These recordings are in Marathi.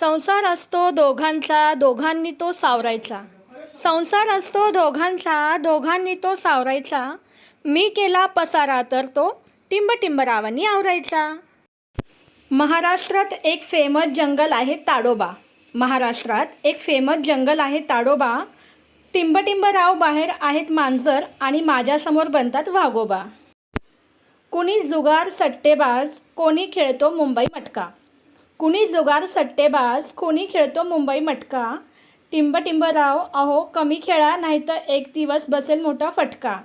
संसार असतो दोघांचा दोघांनी तो सावरायचा. संसार असतो दोघांचा दोघांनी तो सावरायचा. मी केला पसारा तर तो टिंबटिंबरावांनी आवरायचा. महाराष्ट्रात एक फेमस जंगल आहे ताडोबा. महाराष्ट्रात एक फेमस जंगल आहे ताडोबा. टिंबटिंबराव बाहेर आहेत मांजर आणि माझ्यासमोर बनतात वाघोबा. कुणी जुगार सट्टेबाज कोणी खेळतो मुंबई मटका. कुणी जुगार सट्टेबाज कोणी खेळतो मुंबई मटका. टिंबटिंबराव अहो कमी खेळा नाही तर एक दिवस बसेल मोठा फटका.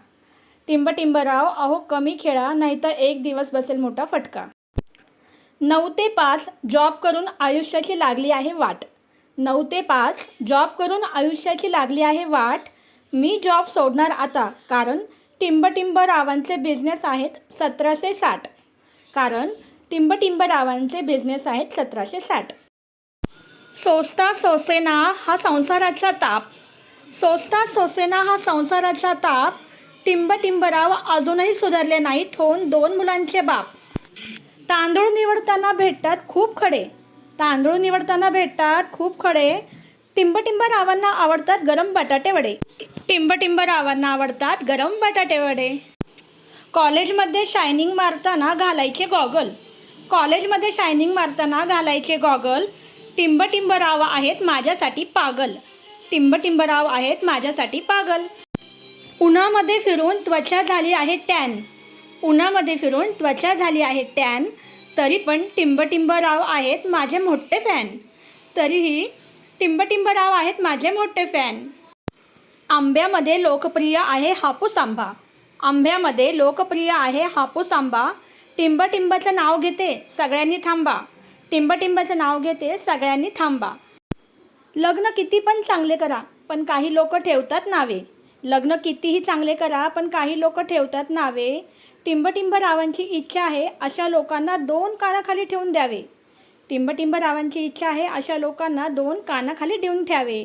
टिंबटिंबराव अहो कमी खेळा नाही तर एक दिवस बसेल मोठा फटका. नऊ ते पाच जॉब करून आयुष्याची लागली आहे वाट. नऊ ते पाच जॉब करून आयुष्याची लागली आहे वाट. मी जॉब सोडणार आता कारण टिंबटिंबरावांचे बिझनेस आहेत सतराशे साठ. कारण टिंबटिंबरावांचे बिझनेस आहेत सतराशे साठ. सोसता सोसेना हा संसाराचा ताप. सोसता सोसेना हा संसाराचा ताप. टिंबटिंबराव अजूनही सुधारले नाहीत होऊन दोन मुलांचे बाप. तांदूळ निवडताना भेटतात खूप खडे. तांदूळ निवडताना भेटतात खूप खडे. टिंबटिंबरावांना आवडतात गरम बटाटे वडे. टिंबटिंबरावांना आवडतात गरम बटाटे वडे. कॉलेजमध्ये शायनिंग मारताना घालायचे गॉगल. कॉलेजमध्ये शायनिंग मारताना घालायचे गॉगल टिंबटिंबराव आहेत माझ्यासाठी पागल. टिंबटिंबराव आहेत माझ्यासाठी पागल. उन्हामध्ये फिरून त्वचा झाली आहे टॅन. उन्हामध्ये फिरून त्वचा झाली आहे टॅन. तरी पण टिंबटिंबराव आहेत माझे मोठे फॅन. तरीही टिंबटिंबराव आहेत माझे मोठे फॅन. आंब्यामध्ये लोकप्रिय आहे हापूस आंबा. आंब्यामध्ये लोकप्रिय आहे हापूस आंबा. टिंबटिंबाचं नाव घेते सगळ्यांनी थांबा. टिंबटिंबाचं नाव घेते सगळ्यांनी थांबा. लग्न किती पण चांगले करा पण काही लोक ठेवतात नावे. लग्न कितीही चांगले करा पण काही लोक ठेवतात नावे. टिंबटिंबरावांची इच्छा आहे अशा लोकांना दोन कानाखाली ठेवून द्यावे. टिंबटिंबरावांची इच्छा आहे अशा लोकांना दोन कानाखाली ठेवून ठेवावे.